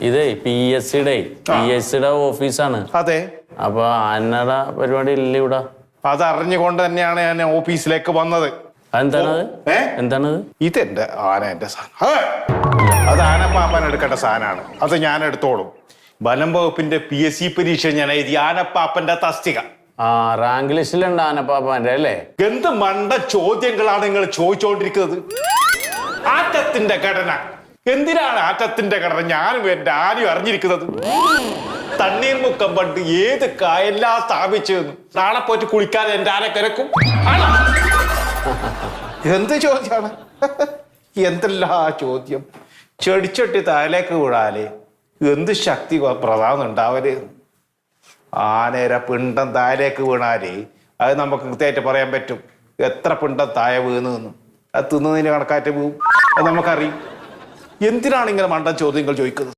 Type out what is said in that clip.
ഇതേ P S സിയുടെ P S സിയുടെ ഓഫീസാണ്. അതെ. അപ്പൊ അന്നട പരിപാടി ഇല്ല ഇവിടെ. അതറിഞ്ഞുകൊണ്ട് തന്നെയാണ് ഞാൻ ഓഫീസിലേക്ക് വന്നത്. അതെന്താണത്? ഏ? എന്താണത് ഇതെന്റെ ആന എന്റെ സാധനം. ആന പാപ്പാൻ എടുക്കേണ്ട സാധനമാണ്. അത് ഞാൻ എടുത്തോളും. വനം വകുപ്പിന്റെ പി എസ് സി പരീക്ഷ ഞാൻ എഴുതി ആനപ്പാപ്പന്റെ തസ്തിക. ആ റാങ്ക് ലിസ്റ്റിലുണ്ട് ആനപ്പാപ്പാന്റെ അല്ലേ? എന്ത് മണ്ട ചോദ്യങ്ങളാണ് നിങ്ങൾ ചോദിച്ചുകൊണ്ടിരിക്കുന്നത് ആറ്റത്തിന്റെ ഘടന. എന്തിനാണ് ആറ്റത്തിന്റെ ഘടന ഞാനും എന്റെ ആരും അറിഞ്ഞിരിക്കുന്നത്? തണ്ണീർമുക്കം പണ്ട് ഏത് കായല്ലാ സ്ഥാപിച്ചതെന്ന്? നാളെ പോയിട്ട് കുളിക്കാതെ എന്റെ ആരെ കിരക്കും? എന്ത് ചോദ്യമാണ്? എന്തെല്ലാ ചോദ്യം? ചെടിച്ചട്ടി താലേക്ക് വീഴാൽ എന്ത് ശക്തി പ്രധാനം ഉണ്ടാവൽ? ആനേര പിണ്ടം താഴേക്ക് വീണാൽ അത് നമുക്ക് കൃത്യമായിട്ട് പറയാൻ പറ്റും. എത്ര പിണ്ടം താഴെ വീണു എന്ന്. അത് തിന്നതിന് കണക്കാറ്റ് പോവും അത് നമുക്കറിയും. എന്തിനാണ് ഇങ്ങനെ മണ്ടൻ ചോദ്യങ്ങൾ ചോദിക്കുന്നത്?